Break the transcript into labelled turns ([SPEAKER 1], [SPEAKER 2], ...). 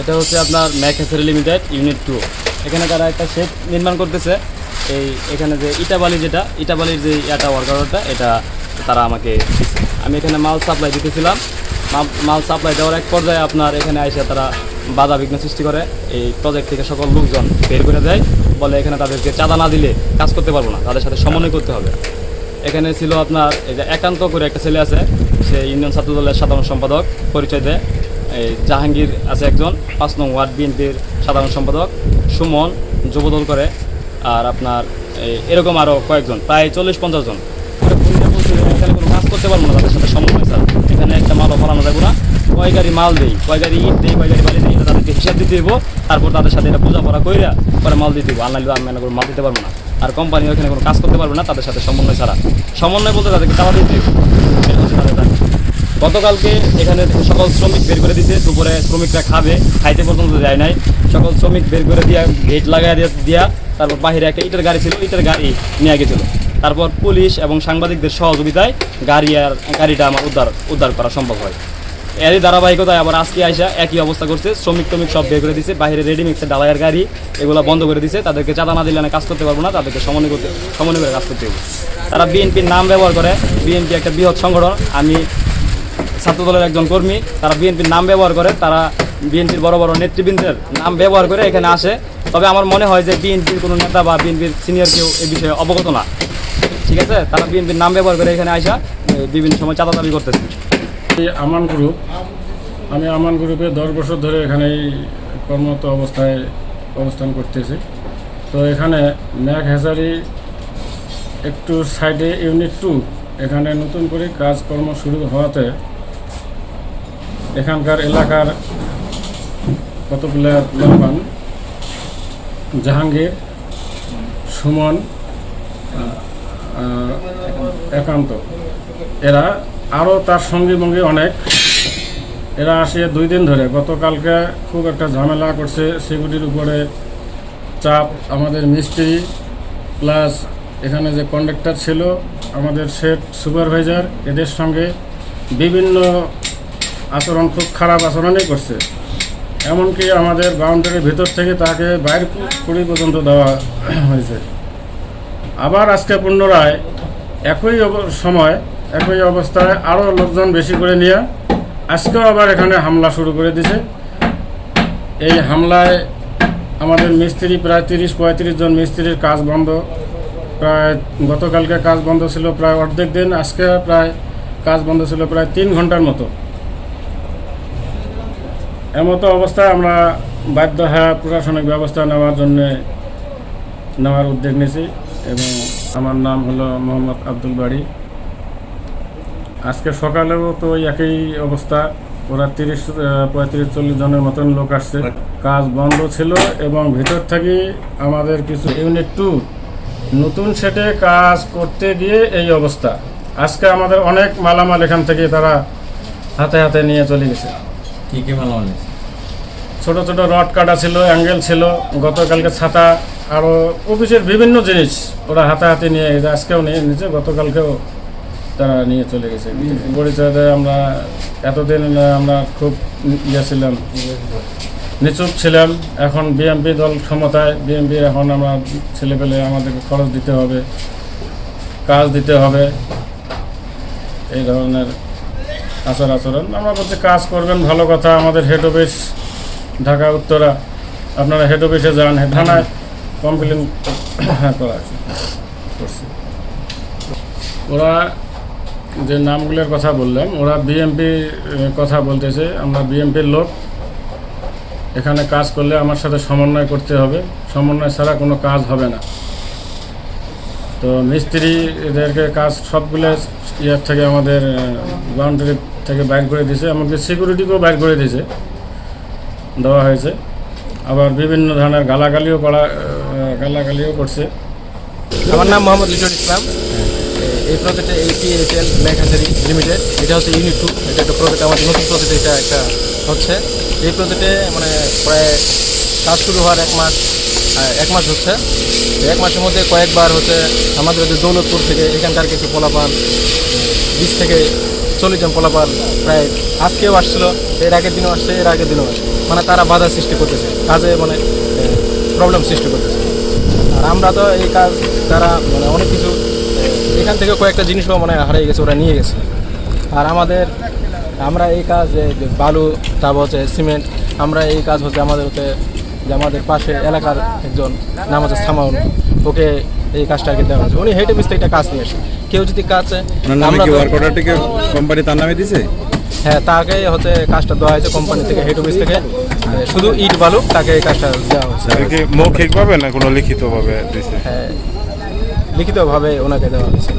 [SPEAKER 1] এটা হচ্ছে আপনার ম্যাকেসারি লিমিটেড ইউনিট টু। এখানে তারা একটা শেড নির্মাণ করতেছে। এই এখানে যে ইটাবালি যেটা, ইটাবালির যে ইয়াটা ওয়ার্কারটা এটা তারা আমাকে। আমি এখানে মাল সাপ্লাই দিতেছিলাম। মাল- সাপ্লাই দেওয়ার এক পর্যায়ে আপনার এখানে এসে তারা বাধা বিঘ্ন সৃষ্টি করে। এই প্রজেক্ট থেকে সকল লোকজন বের করে দেয়। বলে এখানে তাদেরকে চাঁদা না দিলে কাজ করতে পারব না। তাদের সাথে সমন্বয় করতে হবে। এখানে ছিল আপনার এই যে একান্ত করে একটা ছেলে আছে। সে ইউনিয়ন ছাত্র দলের সাধারণ সম্পাদক। পরিচয় দেয়। জাহাঙ্গীর আছে একজন, পাঁচ নং ওয়ার্ড বিএনপির সাধারণ সম্পাদক, সুমন যুবদল করে, আর আপনার এরকম আরও কয়েকজন, প্রায় চল্লিশ পঞ্চাশ জন। এখানে কোনো কাজ করতে পারব না তাদের সাথে সমন্বয় স্যার এখানে একটা মালও ফলানো যাব না। কয় গাড়ি মাল দেই, কয় গাড়ি ইট দেই, কয় গাড়ি বালি দেই, এটা তাদেরকে হিসাব দিতে দেবো তারপর তাদের সাথে এটা পূজা করা কইরা পরে মাল দিতে হইব। আনলাইলে আমি মনে মাল দিতে পারব না। আর কোম্পানি ওখানে কোনো কাজ করতে পারবে না, তাদের সাথে সমন্বয় ছাড়া। সমন্বয় বলতে তাদেরকে চাওয়া দিতে দাবি। গতকালকে এখানে সকল শ্রমিক বের করে দিছে, দুপুরে শ্রমিকরা খাবে, খাইতে পর্যন্ত যায় নাই। সকল শ্রমিক বের করে দিয়া, গেট লাগাই দিয়া তারপর বাইরে একটা ইটের গাড়ি ছিল, ইটের গাড়ি নিয়ে গেছিল। তারপর পুলিশ এবং সাংবাদিকদের সহযোগিতায় গাড়ি আর গাড়িটা আমার উদ্ধার উদ্ধার করা সম্ভব হয়। এরই ধারাবাহিকতায় আবার আজকে আইসা একই অবস্থা করছে। শ্রমিক টমিক সব বের করে দিছে বাইরে রেডিমিক্সের ডালাইয়ের গাড়ি, এগুলো বন্ধ করে দিছে। তাদেরকে চাঁদা না দিলে কাজ করতে পারব না, তাদেরকে সমন্বয় করতে সমন্বয় করে কাজ করতে তারা বিএনপির নাম ব্যবহার করে। বিএনপি একটা বৃহৎ সংগঠন। আমি ছাত্র দলের একজন কর্মী, তারা বিএনপির নাম ব্যবহার করে, তারা বিএনপির বড় বড় নেতৃবৃন্দের নাম ব্যবহার করে এখানে আসে। তবে আমার মনে হয় যে বিএনপির কোনো নেতা বা বিএনপির সিনিয়র কেউ এই বিষয়ে অবগত না। ঠিক আছে? তারা বিএনপির নাম ব্যবহার করে এখানে আসা বিভিন্ন সময় চাঁদা দাবি করতেছে।
[SPEAKER 2] আমান গ্রুপ। আমি আমান গ্রুপে দশ বছর ধরে এখানে কর্মরত অবস্থায় অবস্থান করতেছি। তো এখানে ম্যাক হ্যাচারি একটু সাইডে ইউনিট টু এখানে নতুন করে কাজকর্ম শুরু হওয়াতে এখানকার এলাকার কতগুলো লোকমান জাহাঙ্গীর, সুমন একান্ত। এরা আরও তার সঙ্গী মঙ্গী অনেক। এরা আসে দুই দিন ধরে। গতকালকে খুব একটা ঝামেলা করছে। সেগুলির উপরে চাপ আমাদের মিস্ত্রি, প্লাস এখানে যে কন্ডাক্টর ছিল, আমাদের সেট সুপারভাইজার, এদের সঙ্গে বিভিন্ন আচরণ খুব খারাপ আচরণই করছে। এমনকি আমাদের বাউন্ডারির ভিতর থেকে তাকে বাইর কুড়ি পর্যন্ত দেওয়া হয়েছে। আবার আজকে পুনরায় একই সময়, একই অবস্থায় আরও লোকজন বেশি করে নিয়ে আজকেও আবার এখানে হামলা শুরু করে দিছে। এই হামলায় আমাদের মিস্ত্রি প্রায় তিরিশ, পঁয়ত্রিশ জন মিস্ত্রির কাজ বন্ধ। প্রায় গতকালকে কাজ বন্ধ ছিল প্রায় অর্ধেক দিন, আজকে প্রায় কাজ বন্ধ ছিল প্রায় তিন ঘণ্টার মতো। এমতো অবস্থায় আমরা বাধ্য হয়ে প্রশাসনিক ব্যবস্থা নেওয়ার জন্য নেওয়ার উদ্যোগ নিয়েছি এবং আমার নাম হলো মোহাম্মদ আব্দুল বাড়ি আজকে সকালেও তো একই অবস্থা, ওরা তিরিশ পঁয়ত্রিশ, চল্লিশ জনের মতন লোক আসছে। কাজ বন্ধ ছিল এবং ভিতর থেকে আমাদের কিছু ইউনিট টু নতুন সেটে কাজ করতে গিয়ে এই অবস্থা। আজকে আমাদের অনেক মালামাল এখান থেকে তারা হাতে হাতে নিয়ে চলে গেছে।
[SPEAKER 3] কি কি মালামাল নিয়েছে?
[SPEAKER 2] ছোটো ছোট রড কাটা ছিল অ্যাঙ্গেল ছিল গতকালকে ছাতা আরও অফিসের বিভিন্ন জিনিস ওরা হাতে হাতে নিয়ে গেছে আজকেও নিয়ে নিয়েছে গতকালকেও তারা নিয়ে চলে গেছে পরিচয় দেয় আমরা এতদিন আমরা খুব ইয়ে ছিলাম নিচুপ ছিলাম এখন বিএমপি দল ক্ষমতায় বিএমপি এখন আমরা ছেলেপেলে আমাদেরকে খরচ দিতে হবে কাজ দিতে হবে এই ধরনের আচার আচরণ। আমরা বলছি কাজ করবেন, ভালো কথা। আমাদের হেড অফিস ঢাকা, উত্তরা, আপনারা হেড অফিসে যান থানায় কমপ্লেন করা আছে। করছি। ওরা যে নামগুলোর কথা বললাম, ওরা বিএমপি কথা বলতেছে। আমরা বিএমপির লোক। এখানে কাজ করলে আমার সাথে সমন্বয় করতে হবে। সমন্বয় ছাড়া কোনো কাজ হবে না। তো মিস্ত্রি এদেরকে কাজ সবগুলো ইয়ার থেকে আমাদের বাউন্ডারি থেকে বাইর করে দিয়েছে এমনকি সিকিউরিটিকেও বাইর করে দিয়েছে, দেওয়া হয়েছে। আবার বিভিন্ন ধরনের গালাগালিও করা গালাগালিও করছে।
[SPEAKER 4] আমার নাম মোহাম্মদ লিটন ইসলাম। এই প্রজেক্টে এপিএইচএল ম্যাক হ্যাচারি লিমিটেড এটা হচ্ছে ইউনিট টু এটা একটা প্রজেক্ট আমাদের নতুন প্রজেক্ট এটা একটা হচ্ছে। এই প্রজেক্টে মানে প্রায় কাজ শুরু হওয়ার এক মাস এক মাস হচ্ছে। এক মাসের মধ্যে কয়েকবার হচ্ছে আমাদের যে দৌলতপুর থেকে এখানকার কিছু পোলাপান, বিশ থেকে চল্লিশ জন পোলাপাল প্রায় আজকেও আসছিল, এর আগের দিনও আসছে, এর আগের দিনও আসছে। মানে তারা বাধা সৃষ্টি করতেছে, কাজে মানে প্রবলেম সৃষ্টি করতেছে। আর আমরা তো এই কাজ তারা মানে অনেক কিছু এখান থেকে কয়েকটা জিনিসও মানে হারিয়ে গেছে, ওরা নিয়ে গেছে। আর আমাদের, আমরা এই কাজ বালু, তারপর হচ্ছে সিমেন্ট, আমরা এই কাজ হচ্ছে আমাদের হচ্ছে যে আমাদের পাশে এলাকার একজন নাম হচ্ছে সামাউন ওকে এই কাজটা কাজটাকে দেওয়া হয়েছে। উনি হেড অফিস থেকে একটা কাজ নিয়ে আসে। কেউ যদি কাজ আমরা
[SPEAKER 3] কোম্পানি তার নামে দিছে?
[SPEAKER 4] হ্যাঁ তাকে হচ্ছে কাজটা দেওয়া হয়েছে কোম্পানি থেকে হেড অফিস থেকে। শুধু ইট বালু তাকে এই কাজটা দেওয়া
[SPEAKER 5] কি মৌখিকভাবে না কোনো লিখিতভাবে দিছে?
[SPEAKER 4] হ্যাঁ লিখিতভাবে ওনাকে দেওয়া হয়েছে।